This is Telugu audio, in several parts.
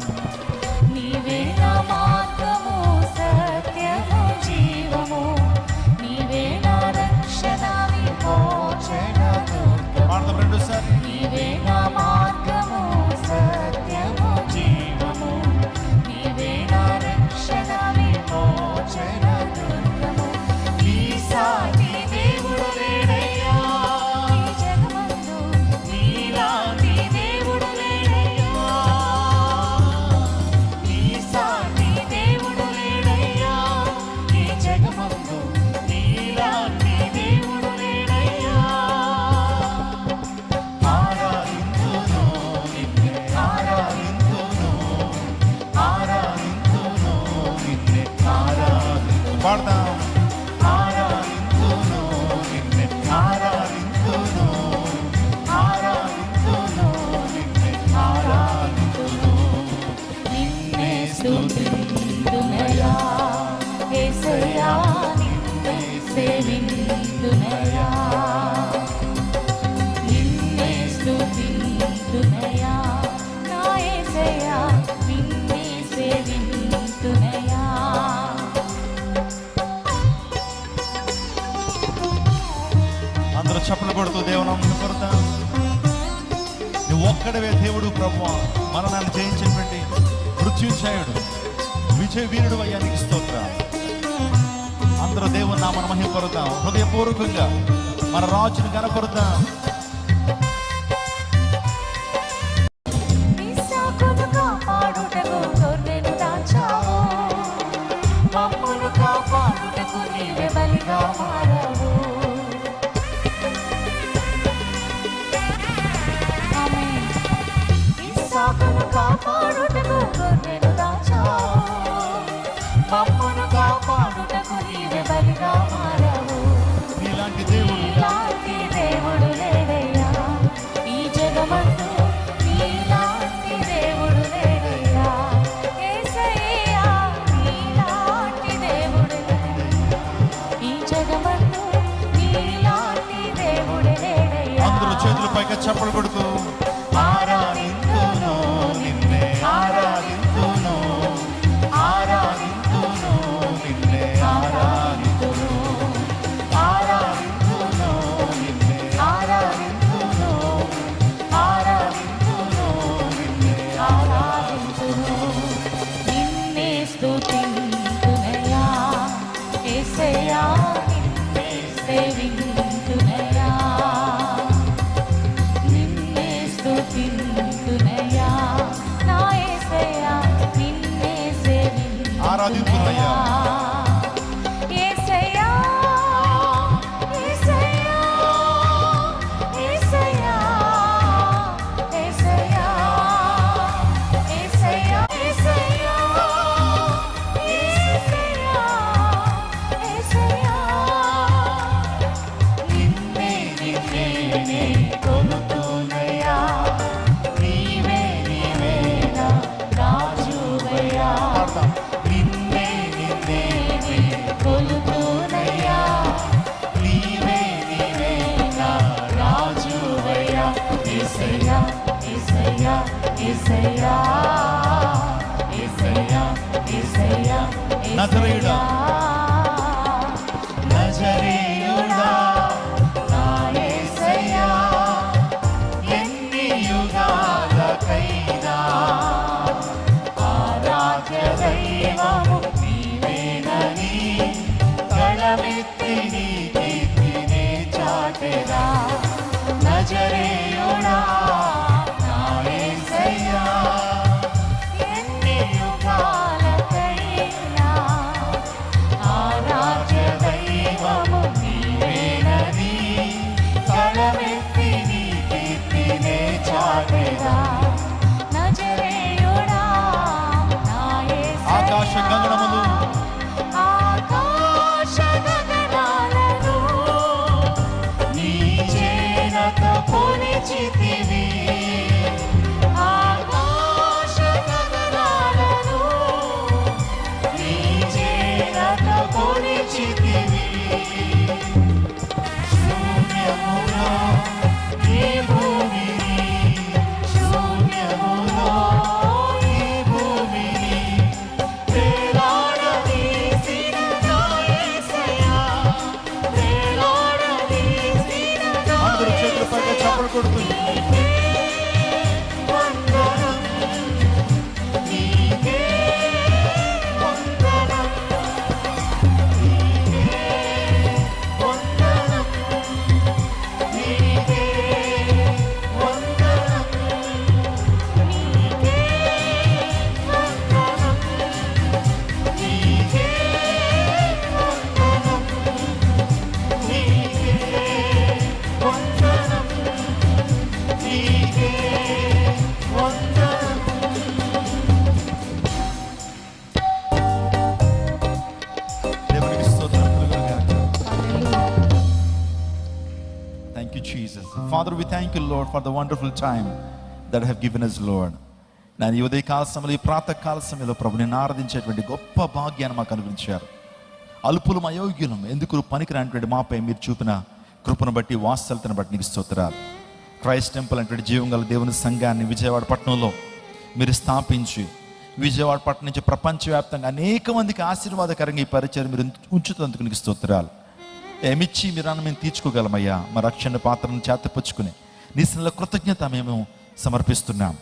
Thank you. నువ్వు ఒక్కడవే దేవుడు ప్రభు మరణాన్ని జయించినటువంటి మృత్యుంచాయుడు విజయ వీరుడు అయ్యానికి స్తోత్రాలు. అందరూ దేవుని నామను మహిమపరుద్దాం హృదయపూర్వకంగా మన రాజును కనపరుద్దాం. కాపాడు చెప్పలు కొడుతూ నజరేయుడా. నజరేయుడా. నా యేసయ్యా ఎన్ని యుగాలకైనా. ఆరాధ్య దైవము నీవేనని తలమెత్తి నీ కీర్తినే చాటెరా കൊടുത്തു you, Jesus. Father, we thank you, Lord, for the wonderful time that have given us, Lord. నేను ఈ ఉదయ కాల సమయంలో ఈ ప్రాతः కాల సమయంలో ప్రభు నేను ఆరాధించేటువంటి గొప్ప భాగ్యాన్ని మాకు అనుగ్రహించారు అల్పులం అయోగ్యులం ఎందుకు పనికిరానటువంటి మాపై మీరు చూపిన కృపను బట్టి వాత్సల్యతను బట్టి నీకు స్తోత్రాలు క్రైస్ట్ టెంపుల్ అనేటువంటి జీవం గల దేవుని సంఘాన్ని విజయవాడ పట్టణంలో మీరు స్థాపించి విజయవాడ పట్టణం నుంచి ప్రపంచవ్యాప్తంగా అనేక మందికి ఆశీర్వాదకరంగా ఈ పరిచయం మీరు ఉంచుతందుకు నీకు స్తోత్రాలు ఏమిచ్చి మీరాన్ని మేము తీర్చుకోగలమయ్యా? మా రక్షణ పాత్రను చేతపుచ్చుకుని నీ సన్నిధిలో కృతజ్ఞత మేము సమర్పిస్తున్నాం.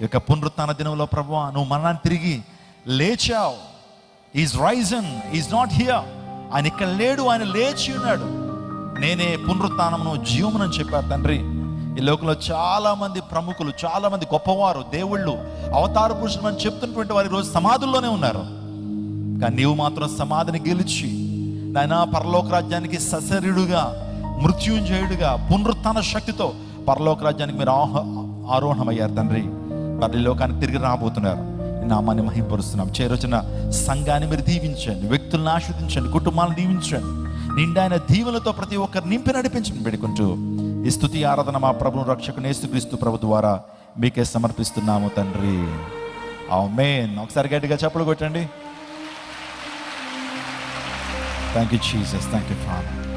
ఈ యొక్క పునరుత్న దినంలో ప్రభు నువ్వు మరణాన్ని తిరిగి లేచావు. Is risen is not here ఆయన ఇక్కడ లేడు ఆయన లేచి ఉన్నాడు. నేనే పునరుత్నమును జీవమునని చెప్పారు తండ్రి. ఈ లోకంలో చాలామంది ప్రముఖులు చాలామంది గొప్పవారు దేవుళ్ళు అవతార పురుషులు అని చెప్తున్నటువంటి వారి రోజు సమాధుల్లోనే ఉన్నారు. కానీ నీవు మాత్రం సమాధిని గెలిచి నాయన పరలోక రాజ్యానికి సశరీరుడుగా మృత్యుంజయుడుగా పునరుత్న శక్తితో పరలోక రాజ్యానికి మీరు ఆహ ఆరోహణమయ్యారు తండ్రి. మరి లోకానికి తిరిగి రాబోతున్నారు. నామాన్ని మహింపరుస్తున్నాం. చేరొచ్చిన సంఘాన్ని మీరు దీవించండి. వ్యక్తులను ఆశ్రదించండి. కుటుంబాలను దీవించండి. నిండాయన దీవులతో ప్రతి ఒక్కరు నింపి నడిపించండి పెడుకుంటూ ఈ స్థుతి ఆరాధన మా ప్రభును రక్షకుని యేసుక్రీస్తు ప్రభు ద్వారా మీకే సమర్పిస్తున్నాము తండ్రి. ఆమేన్. ఒకసారి గట్టిగా చెప్పులు కొట్టండి. Thank you, Jesus. Thank you, Father.